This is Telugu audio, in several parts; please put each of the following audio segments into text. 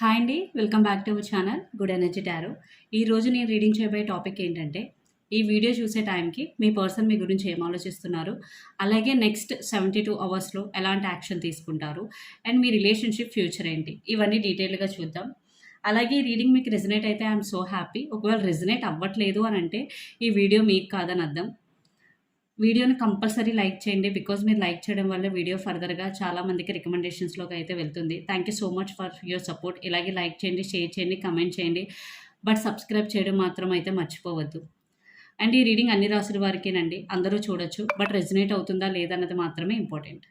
హాయ్ అండి welcome back to our channel good energy tarot. ఈ రోజు నేను రీడింగ్ చేయబోయే టాపిక్ ఏంటంటే ఈ వీడియో చూసే టైంకి మీ పర్సన్ మీ గురించి ఏం ఆలోచిస్తున్నారు అలాగే నెక్స్ట్ సెవెంటీ టూ అవర్స్లో ఎలాంటి యాక్షన్ తీసుకుంటారు అండ్ మీ రిలేషన్షిప్ ఫ్యూచర్ ఏంటి ఇవన్నీ డీటెయిల్గా చూద్దాం. అలాగే ఈ రీడింగ్ మీకు రెజినేట్ అయితే ఐఎమ్ సో హ్యాపీ ఒకవేళ రెజినేట్ అవ్వట్లేదు అని అంటే ఈ వీడియో మీకు కాదని అర్థం. వీడియోని కంపల్సరీ లైక్ చేయండి బికాజ్ మీరు లైక్ చేయడం వల్ల వీడియో ఫర్దర్గా చాలా మందికి రికమెండేషన్స్లోకి అయితే వెళ్తుంది. Thank you so much for your support ఇలాగే లైక్ చేయండి షేర్ చేయండి కమెంట్ చేయండి. బట్ సబ్స్క్రైబ్ చేయడం మాత్రం అయితే మర్చిపోవద్దు. అండ్ ఈ రీడింగ్ అన్ని రాసుల వారికేనండి. అందరూ చూడొచ్చు. బట్ రెజినేట్ అవుతుందా లేదన్నది మాత్రమే ఇంపార్టెంట్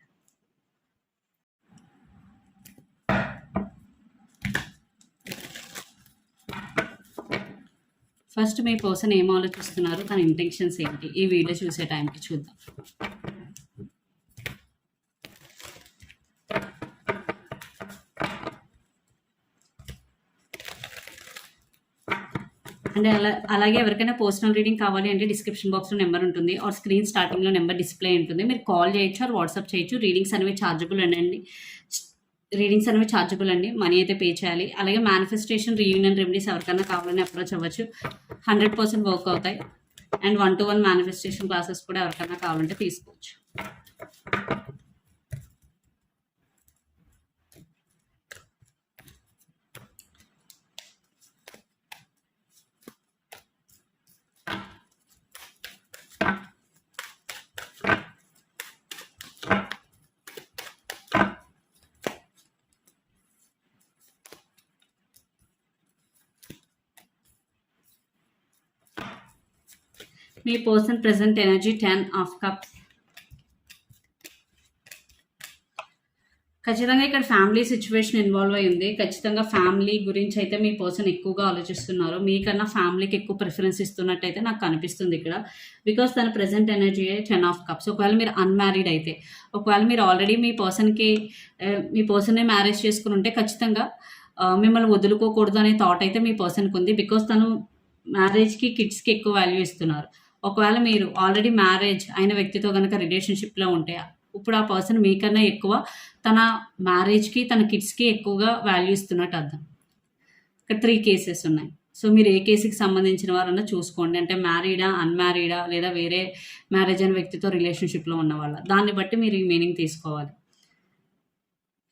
ఫస్ట్ మీ పర్సన్ ఏం ఆలోచిస్తున్నారు? తన ఇంటెన్షన్స్ ఏంటి? ఈ వీడియో చూసే టైంకి చూద్దాం. అండ్ అలా అలాగే ఎవరికైనా పర్సనల్ రీడింగ్ కావాలి అంటే డిస్క్రిప్షన్ బాక్స్లో నెంబర్ ఉంటుంది. ఆర్ స్క్రీన్ స్టార్టింగ్లో నెంబర్ డిస్ప్లే ఉంటుంది. మీరు కాల్ చేయొచ్చు ఆర్ వాట్సాప్ చేయొచ్చు. రీడింగ్స్ అనేవి ఛార్జబుల్ అండి. రీడింగ్స్ అనేవి ఛార్జబుల్ అండి. మనీ అయితే పే చేయాలి. అలాగే మేనిఫెస్టేషన్ రీయూనియన్ రెమెడీస్ ఎవరికైనా కావాలని అప్రోచ్ అవ్వచ్చు. హండ్రెడ్ పర్సెంట్ వర్క్ అవుతాయి. And one to one manifestation classes కూడా ఎవరికైనా కావాలంటే తీసుకోవచ్చు. మీ person present energy ten of cups ఖచ్చితంగా ఇక్కడ ఫ్యామిలీ సిచ్యువేషన్ ఇన్వాల్వ్ అయి ఉంది. ఖచ్చితంగా ఫ్యామిలీ గురించి అయితే మీ పర్సన్ ఎక్కువగా ఆలోచిస్తున్నారు. మీకన్నా ఫ్యామిలీకి ఎక్కువ ప్రిఫరెన్స్ ఇస్తున్నట్టయితే నాకు కనిపిస్తుంది ఇక్కడ. బికాస్ తన present energy ten of cups ఒకవేళ మీరు అన్మ్యారీడ్ అయితే ఒకవేళ మీరు ఆల్రెడీ మీ పర్సన్కి మీ పర్సన్నే మ్యారేజ్ చేసుకుని ఉంటే ఖచ్చితంగా మిమ్మల్ని వదులుకోకూడదు అనే థాట్ అయితే మీ పర్సన్కి ఉంది. బికాస్ తను మ్యారేజ్కి కిడ్స్కి ఎక్కువ వాల్యూ ఇస్తున్నారు. ఒకవేళ మీరు ఆల్రెడీ మ్యారేజ్ అయిన వ్యక్తితో కనుక రిలేషన్షిప్లో ఉంటే ఇప్పుడు ఆ పర్సన్ మీకన్నా ఎక్కువ తన మ్యారేజ్కి తన కిడ్స్కి ఎక్కువగా వాల్యూ ఇస్తున్నట్టు అర్థం. ఇక్కడ త్రీ కేసెస్ ఉన్నాయి. సో మీరు ఏ కేసుకి సంబంధించిన వారన్నా చూసుకోండి. అంటే మ్యారీడా అన్మ్యారీడా లేదా వేరే మ్యారేజ్ అయిన వ్యక్తితో రిలేషన్షిప్లో ఉన్న వాళ్ళ. దాన్ని బట్టి మీరు ఈ మీనింగ్ తీసుకోవాలి.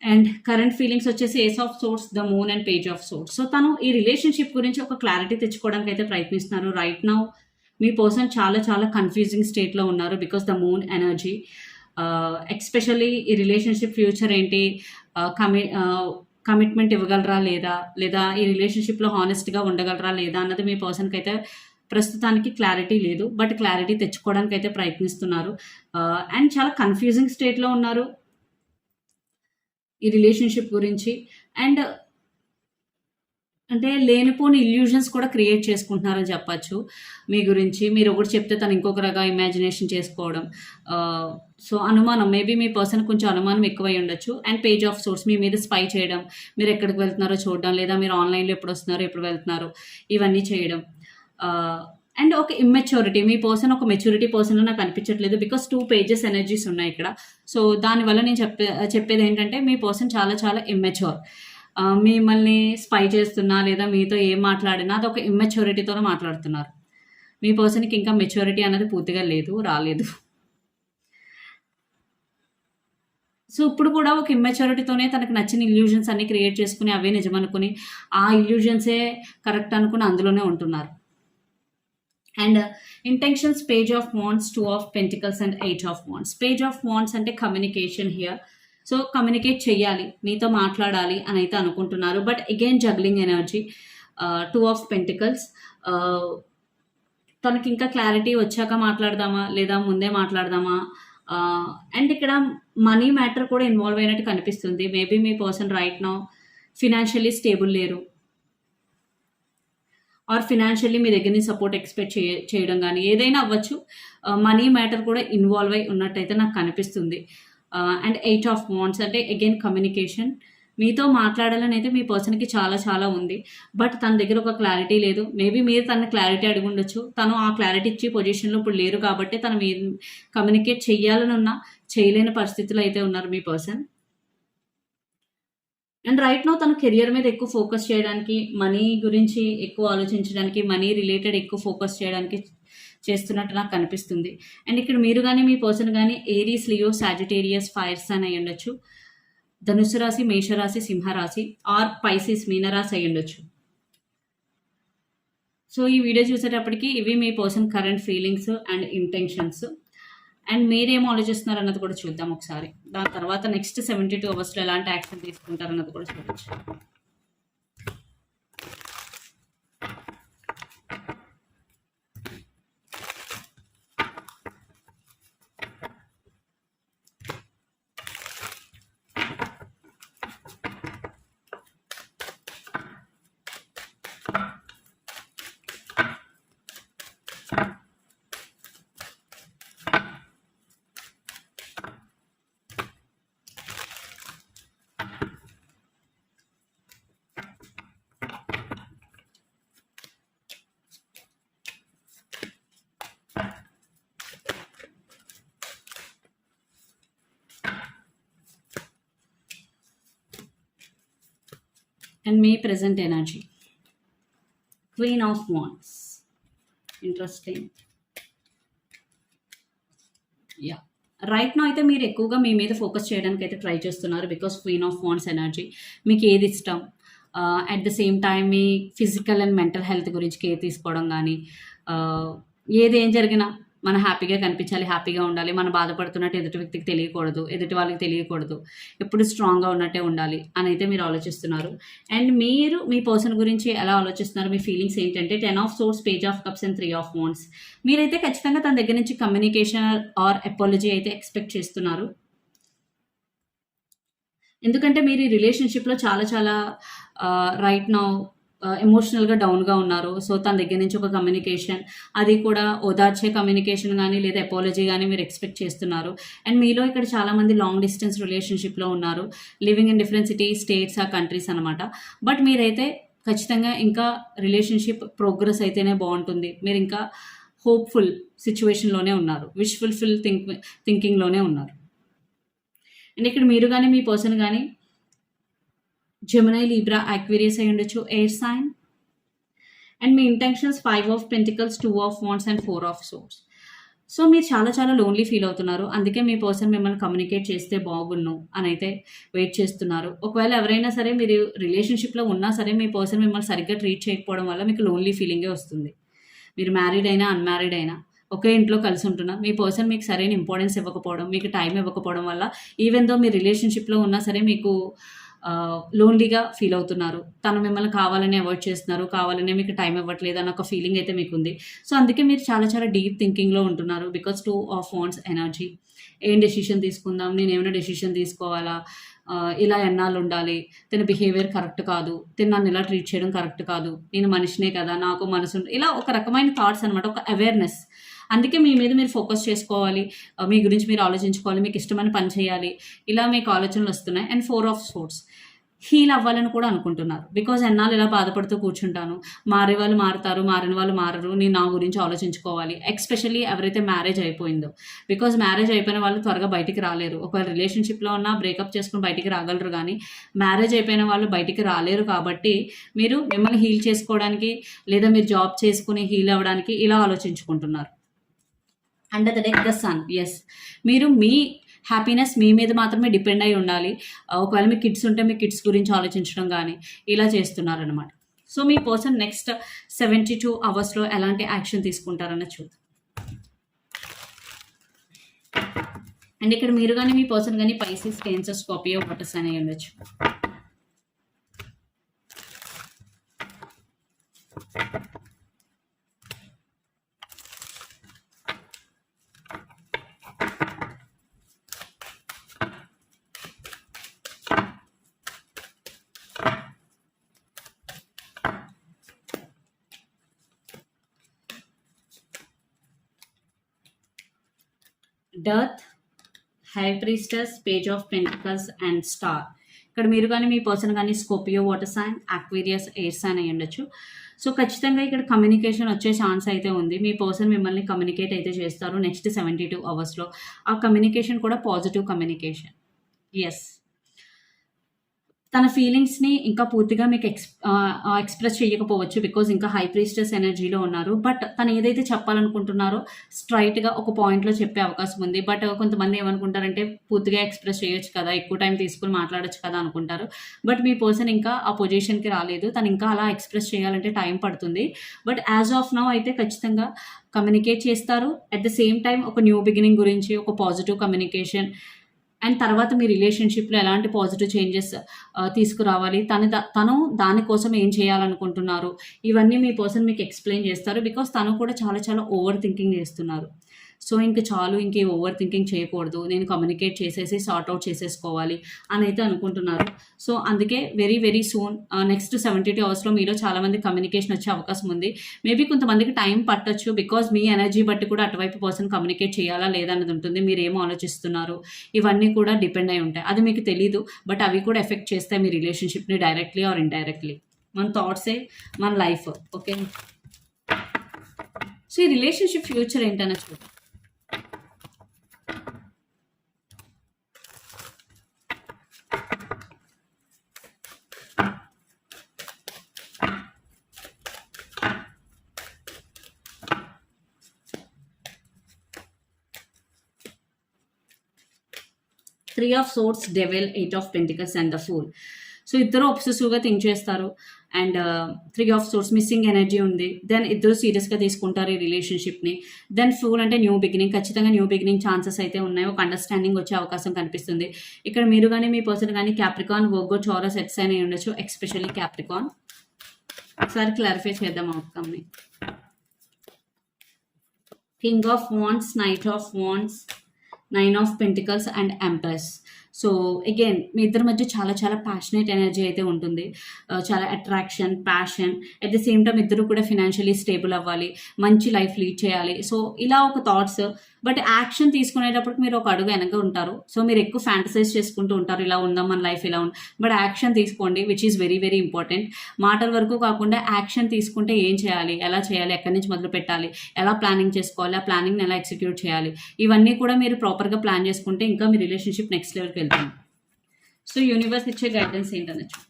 అండ్ కరెంట్ ఫీలింగ్స్ వచ్చేసి ace of swords the moon and page of swords so తను ఈ రిలేషన్షిప్ గురించి ఒక క్లారిటీ తెచ్చుకోవడానికి అయితే ప్రయత్నిస్తున్నారు. రైట్ నౌ మీ పర్సన్ చాలా చాలా కన్ఫ్యూజింగ్ స్టేట్లో ఉన్నారు because the moon energy especially ఈ రిలేషన్షిప్ ఫ్యూచర్ ఏంటి uh, కమి కమిట్మెంట్ uh, ఇవ్వగలరా లేదా లేదా ఈ రిలేషన్షిప్లో హానెస్ట్గా ఉండగలరా లేదా అన్నది మీ పర్సన్కి అయితే ప్రస్తుతానికి క్లారిటీ లేదు. బట్ క్లారిటీ తెచ్చుకోవడానికి అయితే ప్రయత్నిస్తున్నారు uh, అండ్ చాలా కన్ఫ్యూజింగ్ స్టేట్లో ఉన్నారు ఈ రిలేషన్షిప్ గురించి. అండ్ అంటే లేనిపోని ఇల్యూషన్స్ కూడా క్రియేట్ చేసుకుంటున్నారని చెప్పచ్చు. మీ గురించి మీరు ఒకటి చెప్తే తను ఇంకొక రకంగా ఇమాజినేషన్ చేసుకోవడం. సో అనుమానం మేబీ మీ పర్సన్ కొంచెం అనుమానం ఎక్కువై ఉండొచ్చు. అండ్ పేజ్ ఆఫ్ సోర్స్ మీ మీద స్పై చేయడం మీరు ఎక్కడికి వెళ్తున్నారో చూడడం లేదా మీరు ఆన్లైన్లో ఎప్పుడు వస్తున్నారో ఎప్పుడు వెళ్తున్నారో ఇవన్నీ చేయడం. అండ్ ఒక ఇమ్మెచ్యూరిటీ మీ పర్సన్ ఒక మెచ్యూరిటీ పర్సన్ నాకు అనిపించట్లేదు బికాస్ టూ పేజెస్ ఎనర్జీస్ ఉన్నాయి ఇక్కడ. సో దానివల్ల నేను చెప్పే చెప్పేది ఏంటంటే మీ పర్సన్ చాలా చాలా ఇమ్మెచ్యూర్ మిమ్మల్ని స్పై చేస్తున్నా లేదా మీతో ఏం మాట్లాడినా అది ఒక ఇమ్మెచ్యూరిటీతోనే మాట్లాడుతున్నారు. మీ పర్సన్కి ఇంకా మెచ్యూరిటీ అనేది పూర్తిగా లేదు రాలేదు. సో ఇప్పుడు కూడా ఒక ఇమ్మెచ్యూరిటీతోనే తనకు నచ్చిన ఇల్యూజన్స్ అన్ని క్రియేట్ చేసుకుని అవే నిజమనుకుని ఆ ఇల్యూజన్సే కరెక్ట్ అనుకుని అందులోనే ఉంటున్నారు. And intentions page of wands two of pentacles and eight of wands page of wands అంటే కమ్యూనికేషన్ హియర్ సో కమ్యూనికేట్ చేయాలి మీతో మాట్లాడాలి అని అయితే అనుకుంటున్నారు. But again juggling energy two of pentacles తనకి ఇంకా క్లారిటీ వచ్చాక మాట్లాడదామా లేదా ముందే మాట్లాడదామా? Uh, అండ్ ఇక్కడ మనీ మ్యాటర్ కూడా ఇన్వాల్వ్ అయినట్టు కనిపిస్తుంది. మేబీ మీ person right now financially stable లేరు. ఆర్ ఫినాన్షియల్లీ మీ దగ్గర నుంచి సపోర్ట్ ఎక్స్పెక్ట్ చేయ చేయడం కానీ ఏదైనా అవ్వచ్చు. Uh, మనీ మ్యాటర్ కూడా ఇన్వాల్వ్ అయి ఉన్నట్టయితే నాకు కనిపిస్తుంది. అండ్ ఎయిట్ ఆఫ్ వాంట్స్ అంటే అగైన్ కమ్యూనికేషన్ మీతో మాట్లాడాలని అయితే మీ పర్సన్కి చాలా చాలా ఉంది. బట్ తన దగ్గర ఒక క్లారిటీ లేదు. మేబీ మీరు తన క్లారిటీ అడిగి ఉండొచ్చు. తను ఆ క్లారిటీ ఇచ్చే పొజిషన్లో ఇప్పుడు లేరు కాబట్టి తను మీ కమ్యూనికేట్ చేయాలని ఉన్న చేయలేని పరిస్థితులు అయితే ఉన్నారు మీ పర్సన్ అండ్ రైట్ నో తన కెరియర్ మీద ఎక్కువ ఫోకస్ చేయడానికి మనీ గురించి ఎక్కువ ఆలోచించడానికి మనీ రిలేటెడ్ ఎక్కువ ఫోకస్ చేయడానికి చేస్తున్నట్టు నాకు కనిపిస్తుంది అండ్ ఇక్కడ మీరు కానీ మీ పర్సన్ కానీ ఏరీస్ లియో సాజిటేరియస్ ఫైర్స్ అని అయి ఉండొచ్చు. ధనుసు రాశి మేషరాశి సింహరాశి ఆర్ పైసిస్ మీనరాశి అయి ఉండొచ్చు. సో ఈ వీడియో చూసేటప్పటికి ఇవి మీ person current feelings and intentions. And మీరేం ఆలోచిస్తున్నారు అన్నది కూడా చూద్దాం ఒకసారి. దాని తర్వాత నెక్స్ట్ సెవెంటీ టూ అవర్స్లో ఎలాంటి యాక్షన్ తీసుకుంటారన్నది కూడా చూడొచ్చు. అండ్ మీ present energy queen of wands interesting yeah right now అయితే మీరు ఎక్కువగా మీ మీద ఫోకస్ చేయడానికి అయితే ట్రై చేస్తున్నారు because queen of wands energy మీకు ఏది ఇష్టం? అట్ ద సేమ్ టైం మీ ఫిజికల్ అండ్ మెంటల్ హెల్త్ గురించి కేర్ తీసుకోవడం కానీ uh, ఏది ఏం జరిగినా మనం హ్యాపీగా కనిపించాలి హ్యాపీగా ఉండాలి. మనం బాధపడుతున్నట్టు ఎదుటి వ్యక్తికి తెలియకూడదు ఎదుటి వాళ్ళకి తెలియకూడదు. ఎప్పుడు స్ట్రాంగ్గా ఉన్నట్టే ఉండాలి అని అయితే మీరు ఆలోచిస్తున్నారు. అండ్ మీరు మీ పర్సన్ గురించి ఎలా ఆలోచిస్తున్నారు? మీ ఫీలింగ్స్ ఏంటంటే ten of swords page of cups and three of wands మీరైతే ఖచ్చితంగా తన దగ్గర నుంచి కమ్యూనికేషన్ ఆర్ అపాలజీ అయితే ఎక్స్పెక్ట్ చేస్తున్నారు. ఎందుకంటే మీరు ఈ రిలేషన్షిప్లో చాలా చాలా రైట్ నౌ ఎమోషనల్గా డౌన్గా ఉన్నారు. సో తన దగ్గర నుంచి ఒక కమ్యూనికేషన్ అది కూడా ఓదార్చే కమ్యూనికేషన్ కానీ లేదా ఎపాలజీ కానీ మీరు ఎక్స్పెక్ట్ చేస్తున్నారు. అండ్ మీలో ఇక్కడ చాలామంది లాంగ్ డిస్టెన్స్ రిలేషన్షిప్లో ఉన్నారు. Living in different city states ఆ కంట్రీస్ అనమాట బట్ మీరైతే ఖచ్చితంగా ఇంకా రిలేషన్షిప్ ప్రోగ్రెస్ అయితేనే బాగుంటుంది. మీరు ఇంకా హోప్ఫుల్ సిచ్యువేషన్లోనే ఉన్నారు. విష్ ఫుల్ఫిల్ థింక్ థింకింగ్లోనే ఉన్నారు. అండ్ ఇక్కడ మీరు కానీ మీ పర్సన్ కానీ జమునై లీబ్రా అక్వేరియస్ అయి ఉండొచ్చు air sign and me intentions five of pentacles two of wands and four of swords so మీరు చాలా చాలా లోన్లీ ఫీల్ అవుతున్నారు. అందుకే మీ పర్సన్ మిమ్మల్ని కమ్యూనికేట్ చేస్తే బాగున్ను అని అయితే వెయిట్ చేస్తున్నారు. ఒకవేళ ఎవరైనా సరే మీరు రిలేషన్షిప్లో ఉన్నా సరే మీ పర్సన్ మిమ్మల్ని సరిగ్గా ట్రీట్ చేయకపోవడం వల్ల మీకు లోన్లీ ఫీలింగే వస్తుంది. మీరు మ్యారీడ్ అయినా అన్మ్యారీడ్ అయినా ఒకే ఇంట్లో కలిసి ఉంటున్నా మీ పర్సన్ మీకు సరైన ఇంపార్టెన్స్ ఇవ్వకపోవడం మీకు టైం ఇవ్వకపోవడం వల్ల ఈవెన్ దో మీ రిలేషన్షిప్లో ఉన్నా సరే మీకు లోన్లీగా ఫీల్ అవుతున్నారు. తను మిమ్మల్ని కావాలని అవాయిడ్ చేస్తున్నారు కావాలనే మీకు టైం ఇవ్వట్లేదు అన్న ఒక ఫీలింగ్ అయితే మీకు ఉంది సో అందుకే మీరు చాలా చాలా డీప్ థింకింగ్లో ఉంటున్నారు because two of wands energy ఏం డెసిషన్ తీసుకుందాం? నేను ఏమైనా డెసిషన్ తీసుకోవాలా? ఇలా ఎన్నాళ్ళు ఉండాలి? తన బిహేవియర్ కరెక్ట్ కాదు. తిన నన్ను ఇలా ట్రీట్ చేయడం కరెక్ట్ కాదు. నేను మనిషినే కదా నాకు మనసు ఇలా ఒక రకమైన థాట్స్ అనమాట ఒక అవేర్నెస్ అందుకే మీ మీద మీరు ఫోకస్ చేసుకోవాలి. మీ గురించి మీరు ఆలోచించుకోవాలి. మీకు ఇష్టమైన పని చేయాలి. ఇలా మీకు ఆలోచనలు వస్తున్నాయి. And four of sports heal అవ్వాలని కూడా అనుకుంటున్నారు. బికాజ్ ఎన్నాళ్ళు ఇలా బాధపడుతూ కూర్చుంటాను. మారే వాళ్ళు మారుతారు మారిన వాళ్ళు మారరు. నేను నా గురించి ఆలోచించుకోవాలి. ఎక్స్పెషల్లీ ఎవరైతే మ్యారేజ్ అయిపోయిందో. బికాజ్ మ్యారేజ్ అయిపోయిన వాళ్ళు త్వరగా బయటికి రాలేరు. ఒకవేళ రిలేషన్షిప్లో ఉన్న బ్రేకప్ చేసుకుని బయటికి రాగలరు కానీ మ్యారేజ్ అయిపోయిన వాళ్ళు బయటికి రాలేరు కాబట్టి మీరు మిమ్మల్ని హీల్ చేసుకోవడానికి లేదా మీరు జాబ్ చేసుకుని హీల్ అవ్వడానికి ఇలా ఆలోచించుకుంటున్నారు. Under the deck the sun yes మీరు మీ హ్యాపీనెస్ మీ మీద మాత్రమే డిపెండ్ అయి ఉండాలి. ఒకవేళ మీ కిడ్స్ ఉంటే మీ కిడ్స్ గురించి ఆలోచించడం కానీ ఇలా చేస్తున్నారనమాట సో మీ పర్సన్ నెక్స్ట్ సెవెంటీ టూ అవర్స్లో ఎలాంటి యాక్షన్ తీసుకుంటారన్న చూద్దాం. అండ్ ఇక్కడ మీరు కానీ మీ పర్సన్ కానీ పైసెస్ కేన్సర్ స్కాపియో వాటర్స్ అనేవి ఉండొచ్చు dearth high priestess page of pentacles and star. ఇక్కడ మీరు కానీ మీ పర్సన్ కానీ Scorpio water sign Aquarius air sign అయ్యి ఉండొచ్చు. సో ఖచ్చితంగా ఇక్కడ కమ్యూనికేషన్ వచ్చే ఛాన్స్ అయితే ఉంది. మీ పర్సన్ మిమ్మల్ని కమ్యూనికేట్ అయితే చేస్తారు నెక్స్ట్ సెవెంటీ టూ అవర్స్లో. ఆ కమ్యూనికేషన్ కూడా పాజిటివ్ కమ్యూనికేషన్. ఎస్ తన ఫీలింగ్స్ని ఇంకా పూర్తిగా మీకు ఎక్స్ ఎక్స్ప్రెస్ చేయకపోవచ్చు బికాజ్ ఇంకా హై ప్రీస్టెస్ ఎనర్జీలో ఉన్నారు. బట్ తను ఏదైతే చెప్పాలనుకుంటున్నారో స్ట్రైట్గా ఒక పాయింట్లో చెప్పే అవకాశం ఉంది. బట్ కొంతమంది ఏమనుకుంటారంటే పూర్తిగా ఎక్స్ప్రెస్ చేయొచ్చు కదా ఎక్కువ టైం తీసుకుని మాట్లాడొచ్చు కదా అనుకుంటారు. బట్ మీ పర్సన్ ఇంకా ఆ పొజిషన్కి రాలేదు. తను ఇంకా అలా ఎక్స్ప్రెస్ చేయాలంటే టైం పడుతుంది. బట్ యాజ్ ఆఫ్ నౌ అయితే ఖచ్చితంగా కమ్యూనికేట్ చేస్తారు. అట్ ద సేమ్ టైం ఒక న్యూ బిగినింగ్ గురించి ఒక పాజిటివ్ కమ్యూనికేషన్ అండ్ తర్వాత మీ రిలేషన్షిప్లో ఎలాంటి పాజిటివ్ చేంజెస్ తీసుకురావాలి? తను తను దానికోసం ఏం చేయాలనుకుంటున్నారు? ఇవన్నీ మీ పర్సన్ మీకు ఎక్స్ప్లెయిన్ చేస్తారు. బికాస్ తను కూడా చాలా చాలా ఓవర్ థింకింగ్ చేస్తున్నారు. సో ఇంక చాలు ఇంక ఓవర్ థింకింగ్ చేయకూడదు. నేను కమ్యూనికేట్ చేసేసి సార్ట్ అవుట్ చేసేసుకోవాలి అని అయితే అనుకుంటున్నారు. సో అందుకే very very soon next seventy two అవర్స్లో మీలో చాలామంది కమ్యూనికేషన్ వచ్చే అవకాశం ఉంది. మేబీ కొంతమందికి టైం పట్టచ్చు బికాజ్ మీ ఎనర్జీ బట్టి కూడా అటువైపు పర్సన్ కమ్యూనికేట్ చేయాలా లేదా అన్నది ఉంటుంది. మీరు ఏం ఆలోచిస్తున్నారు? ఇవన్నీ కూడా డిపెండ్ అయి ఉంటాయి. అది మీకు తెలీదు బట్ అవి కూడా ఎఫెక్ట్ చేస్తాయి మీ రిలేషన్షిప్ని డైరెక్ట్లీ ఆర్ ఇండైరెక్ట్లీ మన థాట్సే మన లైఫ్ ఓకే సో ఈ రిలేషన్షిప్ ఫ్యూచర్ ఏంటనే చూద్దాం. Three of swords devil eight of pentacles and the fool so ఇద్దరు ఒబ్సెసివ్గా థింక్ చేస్తారు. And three of swords missing energy ఉంది. దెన్ ఇద్దరు సీరియస్గా తీసుకుంటారు ఈ రిలేషన్షిప్ని దెన్ ఫూల్ అంటే న్యూ బిగినింగ్ ఖచ్చితంగా న్యూ బిగినింగ్ ఛాన్సెస్ అయితే ఉన్నాయి. ఒక అండర్స్టాండింగ్ వచ్చే అవకాశం కనిపిస్తుంది. ఇక్కడ మీరు కానీ మీ పర్సన్ కానీ క్యాప్రికాన్ వర్గో చోరస్ ఎట్స్ అని ఉండొచ్చు ఎక్స్పెషల్లీ క్యాప్రికాన్ ఒకసారి క్లారిఫై చేద్దాం అవుట్కమ్ని king of wands knight of wands nine of pentacles and empress so again మీ ఇద్దరి మధ్య చాలా చాలా ప్యాషనేట్ ఎనర్జీ అయితే ఉంటుంది. Uh, చాలా attraction passion at the same time ఇద్దరు కూడా ఫినాన్షియలీ స్టేబుల్ అవ్వాలి. మంచి లైఫ్ లీడ్ చేయాలి. సో ఇలా ఒక థాట్స్ బట్ యాక్షన్ తీసుకునేటప్పుడు మీరు ఒక అడుగు వెనక ఉంటారు. సో మీరు ఎక్కువ ఫ్యాంటసైజ్ చేసుకుంటూ ఉంటారు. ఇలా ఉందాం? మన లైఫ్ ఇలా ఉంది. బట్ యాక్షన్ తీసుకోండి which is very very important మాటల వరకు కాకుండా యాక్షన్ తీసుకుంటే ఏం చేయాలి? ఎలా చేయాలి? ఎక్కడి నుంచి మొదలు పెట్టాలి? ఎలా ప్లానింగ్ చేసుకోవాలి? ఆ ప్లానింగ్ని ఎలా ఎగ్జిక్యూట్ చేయాలి? ఇవన్నీ కూడా మీరు ప్రాపర్గా ప్లాన్ చేసుకుంటే ఇంకా మీ రిలేషన్షిప్ నెక్స్ట్ లెవెల్కి వెళ్తుంది సో యూనివర్స్ ఇచ్చే గైడెన్స్ ఏంటనొచ్చు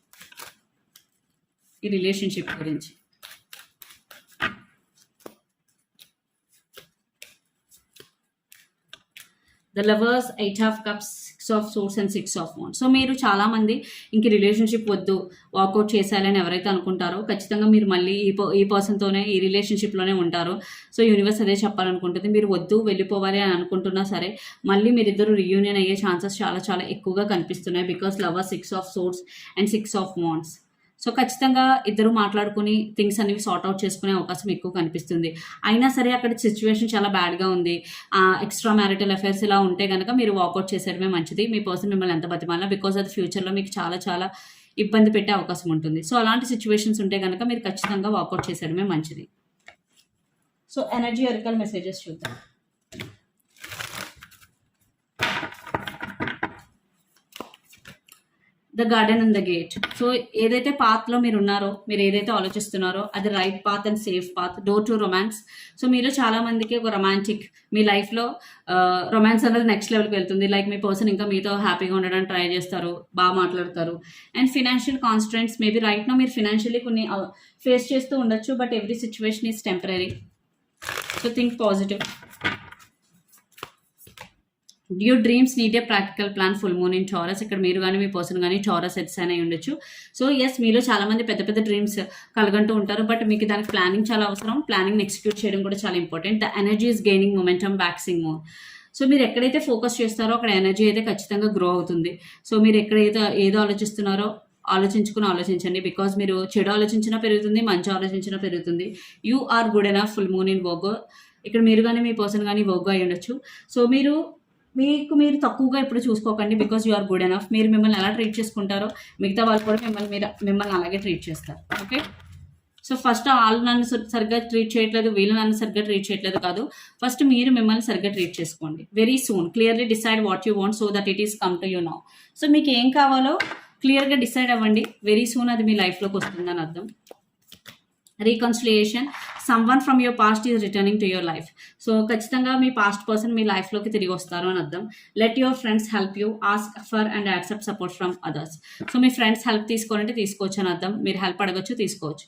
ఈ రిలేషన్షిప్ గురించి. The lovers eight of cups six of swords and six of one so మీరు చాలామంది ఇంక రిలేషన్షిప్ వద్దు వాకౌట్ చేసేయాలని ఎవరైతే అనుకుంటారో ఖచ్చితంగా మీరు మళ్ళీ ఈ ప- ఈ పర్సన్తోనే ఈ రిలేషన్షిప్లోనే ఉంటారు. సో యూనివర్స్ అదే చెప్పాలనుకుంటుంది. మీరు వద్దు వెళ్ళిపోవాలి అని అనుకుంటున్నా సరే మళ్ళీ మీరిద్దరు రియూనియన్ అయ్యే ఛాన్సెస్ చాలా చాలా ఎక్కువగా కనిపిస్తున్నాయి. Because lover six of swords and six of wands. So ఖచ్చితంగా ఇద్దరు మాట్లాడుకుని థింగ్స్ అనేవి సార్ట్ అవుట్ చేసుకునే అవకాశం ఎక్కువ కనిపిస్తుంది. అయినా సరే అక్కడ సిచ్యువేషన్ చాలా బ్యాడ్గా ఉంది. ఎక్స్ట్రా మ్యారిటల్ అఫైర్స్ ఇలా ఉంటే కనుక మీరు వాకౌట్ చేసేయడమే మంచిది. మీ పర్సన్ మిమ్మల్ని ఎంత బతిమాలా బికాస్ అది ఫ్యూచర్లో మీకు చాలా చాలా ఇబ్బంది పెట్టే అవకాశం ఉంటుంది. సో అలాంటి సిచ్యువేషన్స్ ఉంటే కనుక మీరు ఖచ్చితంగా వాకౌట్ చేసేయడమే మంచిది. సో ఎనర్జీ ఎరికల్ మెసేజెస్ చూద్దాం. The garden and the gate so ఏదైతే పాత్లో మీరు ఉన్నారో మీరు ఏదైతే ఆలోచిస్తున్నారో అది right path and safe path door to romance so మీరు చాలా మందికి ఒక రొమాంటిక్ మీ లైఫ్లో రొమాన్స్ అనేది నెక్స్ట్ లెవెల్కి వెళ్తుంది. లైక్ మీ పర్సన్ ఇంకా మీతో హ్యాపీగా ఉండడానికి ట్రై చేస్తారు బాగా మాట్లాడతారు. And financial constraints maybe right now మీరు ఫినాన్షియలీ కొన్ని ఫేస్ చేస్తూ ఉండొచ్చు but every situation is temporary so think positive you dreams need a practical plan full moon in Taurus ఇక్కడ మీరు కానీ మీ పర్సన్ కానీ చౌరస్ సెట్స్ అయి ఉండొచ్చు. సో ఎస్ మీలో చాలామంది పెద్ద పెద్ద డ్రీమ్స్ కలగంటూ ఉంటారు. బట్ మీకు దానికి ప్లానింగ్ చాలా అవసరం. ప్లానింగ్ ఎగ్జిక్యూట్ చేయడం కూడా చాలా important the energy is gaining momentum waxing more so మీరు ఎక్కడైతే ఫోకస్ చేస్తారో అక్కడ ఎనర్జీ అయితే ఖచ్చితంగా గ్రో అవుతుంది. సో మీరు ఎక్కడైతే ఏదో ఆలోచిస్తున్నారో ఆలోచించుకుని ఆలోచించండి. బికాజ్ మీరు చెడు ఆలోచించినా పెరుగుతుంది మంచి ఆలోచించినా పెరుగుతుంది. You are good enough full moon in Virgo ఇక్కడ మీరు కానీ మీ పర్సన్ కానీ వోగో అయి ఉండొచ్చు. సో మీరు మీకు మీరు తక్కువగా ఇప్పుడు చూసుకోకండి because you are good enough మీరు మిమ్మల్ని ఎలా ట్రీట్ చేసుకుంటారో మిగతా వాళ్ళు కూడా మిమ్మల్ని మీరు మిమ్మల్ని అలాగే ట్రీట్ చేస్తారు. ఓకే సో ఫస్ట్ వాళ్ళు నన్ను సరిగ్గా ట్రీట్ చేయట్లేదు వీళ్ళు నన్ను సరిగ్గా ట్రీట్ చేయట్లేదు కాదు. ఫస్ట్ మీరు మిమ్మల్ని సరిగ్గా ట్రీట్ చేసుకోండి. Very soon clearly decide what you want so that it is come to you now so మీకు ఏం కావాలో క్లియర్గా డిసైడ్ అవ్వండి. వెరీ సూన్ అది మీ లైఫ్లోకి వస్తుందని అర్థం. Reconciliation some one from your past is returning to your life so ఖచ్చితంగా మీ పాస్ట్ పర్సన్ మీ లైఫ్లోకి తిరిగి వస్తారు అని అర్థం. Let your friends help you ask for and accept support from others so me friends help తీసుకోవాలంటే తీసుకోవచ్చు అని అర్థం. మీరు హెల్ప్ అడగచ్చు తీసుకోవచ్చు.